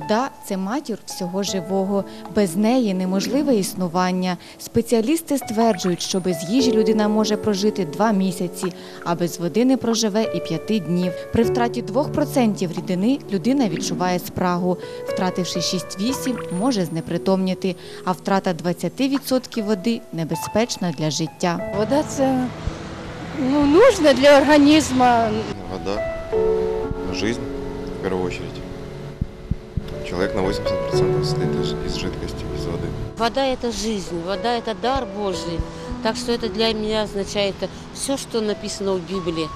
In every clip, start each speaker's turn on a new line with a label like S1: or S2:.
S1: Вода це матір всього живого. Без неї неможливе існування. Спеціалісти стверджують, що без їжі людина може прожити два місяці, а без води не проживе і п'яти днів. При втраті 2% рідини людина відчуває спрагу. Втративши 6-8, може знепритомніти, а втрата 20% води небезпечна для життя.
S2: Вода це ну, нужно для організму.
S3: Вода, жизнь в первую очередь. Человек на 80% состоит из из жидкости, из воды.
S4: Вода – это жизнь, вода – это дар Божий. Так что это для меня означает все, что написано в Библии.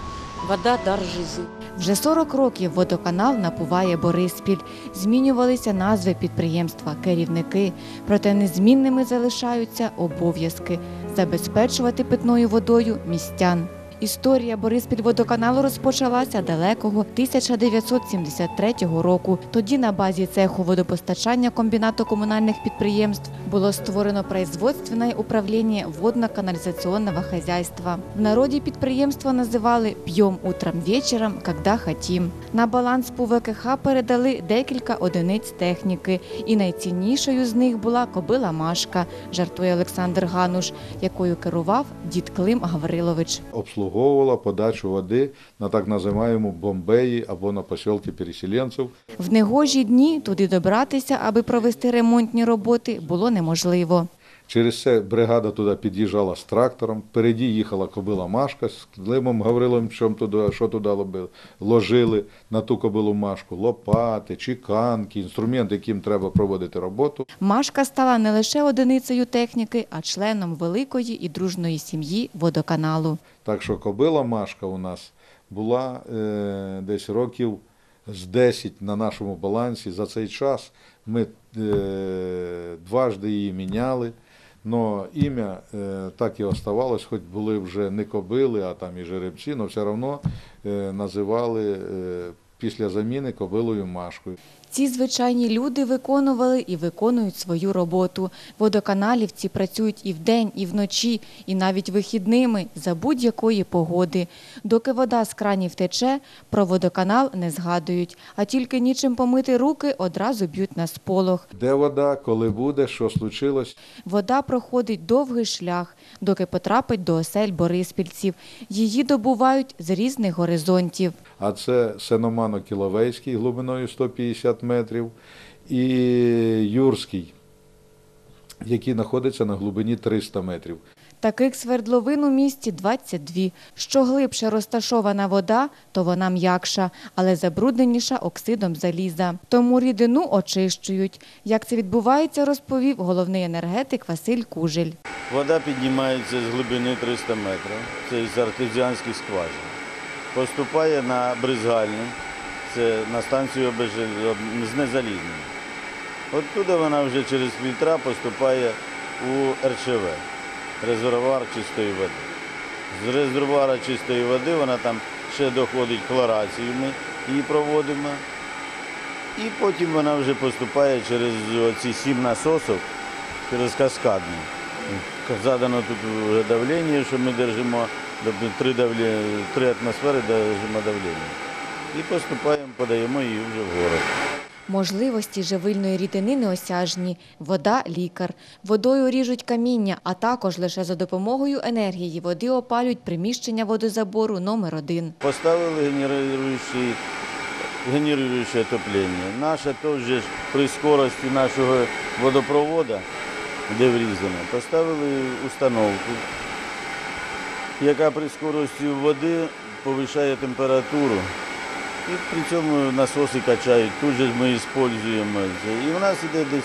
S4: Вода – дар жизни.
S1: Вже 40 років водоканал напуває Бориспіль. Змінювалися назви підприємства, керівники. Проте незмінними залишаються обов'язки забезпечувати питною водою містян. Історія Бориспільводоканалу розпочалася далекого 1973 року. Тоді на базі цеху водопостачання комбінату комунальних підприємств було створено производственне управління водно-каналізаційного хазяйства. В народі підприємство називали «П'єм утром вечором, когда хотім». На баланс по ВКХ передали декілька одиниць техніки, і найціннішою з них була кобила Машка, жартує Олександр Гануш, якою керував дід Клим Гаврилович.
S5: Обслуговувала подачу води на так називаємо бомбеї або на посілки переселенців.
S1: В негожі дні туди добратися, аби провести ремонтні роботи, було неможливо.
S5: Через це бригада туди під'їжджала з трактором. Впереді їхала кобила Машка з Климом Гавриловим, що туди, що туди лобили. ложили на ту кобилу Машку лопати, чеканки, інструменти, яким треба проводити роботу.
S1: Машка стала не лише одиницею техніки, а членом великої і дружної сім'ї водоканалу.
S5: Так що кобила Машка у нас була е, десь років з 10 на нашому балансі. За цей час ми е, дважди її міняли. Но ім'я е, так і оставалось, хоч були вже не кобили, а там і жеребці, але все одно е, називали е, після заміни кобилою Машкою.
S1: Ці звичайні люди виконували і виконують свою роботу. Водоканалівці працюють і вдень, і вночі, і навіть вихідними за будь-якої погоди. Доки вода з кранів тече, про водоканал не згадують, а тільки нічим помити руки одразу б'ють на сполох.
S5: Де вода, коли буде, що случилось,
S1: Вода проходить довгий шлях, доки потрапить до осель бориспільців. Її добувають з різних горизонтів.
S5: А це Сеномано-Кіловейський глибиною 150 метрів і Юрський, який знаходиться на глибині 300 метрів.
S1: Таких свердловин у місті 22. Що глибше розташована вода, то вона м'якша, але забрудненіша оксидом заліза. Тому рідину очищують. Як це відбувається, розповів головний енергетик Василь Кужель.
S6: Вода піднімається з глибини 300 метрів, це із артезіанських скважин. Поступає на бризгальню, це на станцію з незалізним. Оттуда вона вже через фільтра поступає у РЧВ, резервуар чистої води. З резервуара чистої води вона там ще доходить хлорацію, ми її проводимо. І потім вона вже поступає через оці сім насосів, через каскадні. Задано тут давлення, що ми держимо три, давлі... три атмосфери держимо давлення. І поступаємо, подаємо її вже в город.
S1: Можливості живильної рідини неосяжні. Вода – лікар. Водою ріжуть каміння, а також лише за допомогою енергії води опалюють приміщення водозабору номер один.
S6: Поставили генеруючий, генеруюче отоплення. Наше теж при скорості нашого водопроводу, де врізано, поставили установку, яка при скорості води повищає температуру. І при цьому насоси качають. Тут же ми використовуємо. І в нас іде десь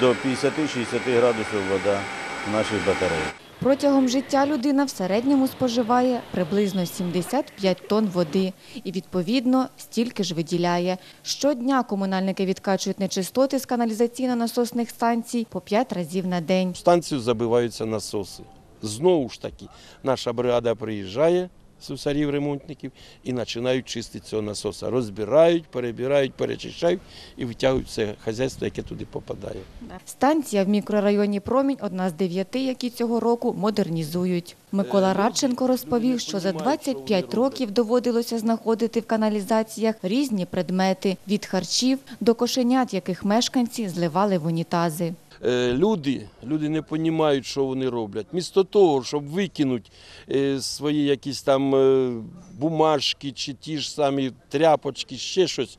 S6: до 50-60 градусів вода в наших батареях.
S1: Протягом життя людина в середньому споживає приблизно 75 тонн води і, відповідно, стільки ж виділяє. Щодня комунальники відкачують нечистоти з каналізаційно-насосних станцій по 5 разів на день.
S7: В станцію забиваються насоси. Знову ж таки, наша бригада приїжджає, сусарів, ремонтників і починають чистити цього насоса. Розбирають, перебирають, перечищають і витягують все хазяйство, яке туди попадає.
S1: Станція в мікрорайоні Промінь одна з дев'яти, які цього року модернізують. Микола Радченко розповів, що за 25 років доводилося знаходити в каналізаціях різні предмети від харчів до кошенят, яких мешканці зливали в унітази.
S7: Е, Люди, люди не розуміють, що вони роблять. Місто того, щоб викинути е, свої якісь там е, бумажки чи ті ж самі тряпочки, ще щось,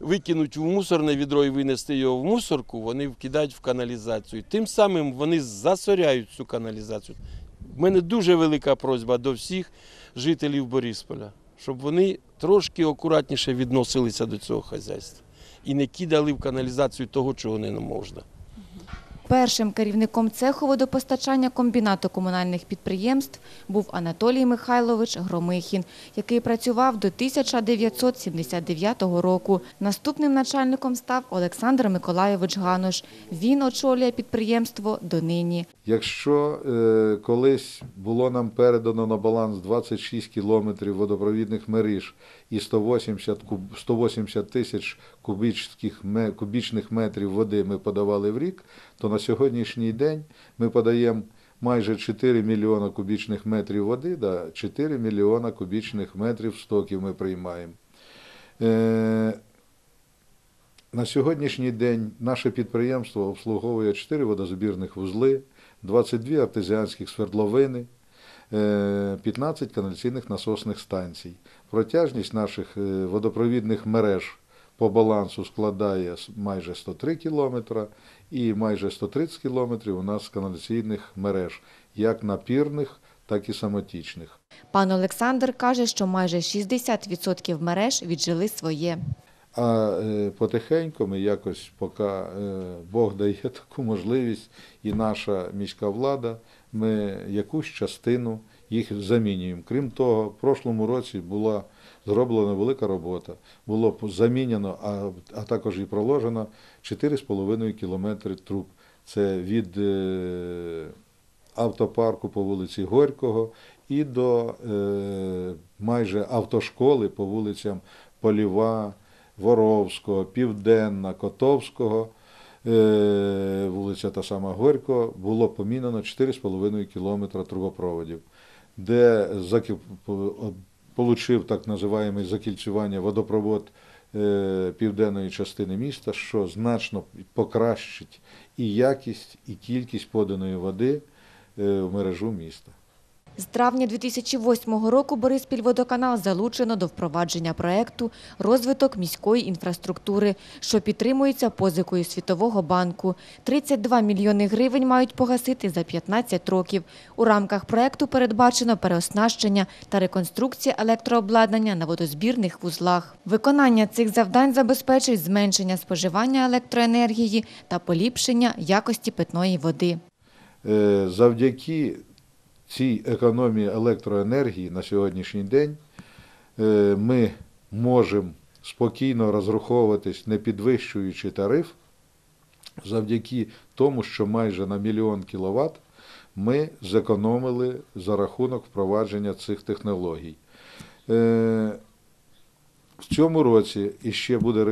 S7: викинуть в мусорне відро і винести його в мусорку, вони вкидають в каналізацію. Тим самим вони засоряють цю каналізацію. У мене дуже велика просьба до всіх жителів Борисполя, щоб вони трошки акуратніше відносилися до цього хазяйства і не кидали в каналізацію того, чого не можна.
S1: Першим керівником цеху водопостачання комбінату комунальних підприємств був Анатолій Михайлович Громихін, який працював до 1979 року. Наступним начальником став Олександр Миколайович Гануш. Він очолює підприємство донині.
S5: Якщо е, колись було нам передано на баланс 26 кілометрів водопровідних мереж і 180, куб, 180 тисяч кубічних, кубічних метрів води ми подавали в рік, то на сьогоднішній день ми подаємо майже 4 мільйона кубічних метрів води, да, 4 мільйона кубічних метрів стоків ми приймаємо. Е, на сьогоднішній день наше підприємство обслуговує 4 водозабірних вузли, 22 артезіанських свердловини, е, 15 каналізаційних насосних станцій. Протяжність наших е, водопровідних мереж по балансу складає майже 103 кілометра і майже 130 кілометрів у нас каналізаційних мереж, як напірних, так і самотічних.
S1: Пан Олександр каже, що майже 60% мереж віджили своє.
S5: А е, потихеньку ми якось, поки е, Бог дає таку можливість, і наша міська влада, ми якусь частину їх замінюємо. Крім того, в прошлому році була зроблена велика робота. Було замінено, а, а також і проложено 4,5 кілометри труб. Це від е, автопарку по вулиці Горького і до майже автошколи по вулицям Поліва, Воровського, Південна, Котовського, е, вулиця та сама Горького, було помінено 4,5 кілометра трубопроводів, де получив так називаємо закільцювання водопровод е, південної частини міста, що значно покращить і якість, і кількість поданої води е, в мережу міста.
S1: З травня 2008 року Бориспільводоканал залучено до впровадження проекту «Розвиток міської інфраструктури», що підтримується позикою Світового банку. 32 мільйони гривень мають погасити за 15 років. У рамках проекту передбачено переоснащення та реконструкція електрообладнання на водозбірних вузлах. Виконання цих завдань забезпечить зменшення споживання електроенергії та поліпшення якості питної води.
S5: Е, Завдяки цій економії електроенергії на сьогоднішній день е, ми можемо спокійно розраховуватись, не підвищуючи тариф, завдяки тому, що майже на мільйон кіловат ми зекономили за рахунок впровадження цих технологій. Е, В цьому році іще буде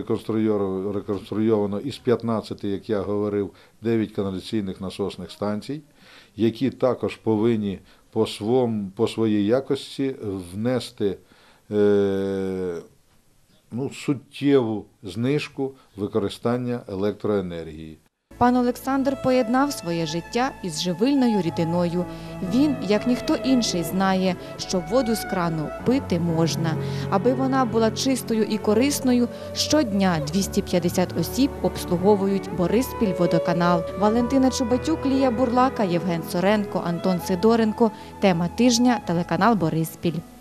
S5: реконструйовано, із 15, як я говорив, 9 каналізаційних насосних станцій, які також повинні по, свом, по своїй якості внести е, ну, суттєву знижку використання електроенергії.
S1: Пан Олександр поєднав своє життя із живильною рідиною. Він, як ніхто інший, знає, що воду з крану пити можна. Аби вона була чистою і корисною, щодня 250 осіб обслуговують Бориспіль водоканал. Валентина Чубатюк, Лія Бурлака, Євген Соренко, Антон Сидоренко. Тема тижня телеканал Бориспіль.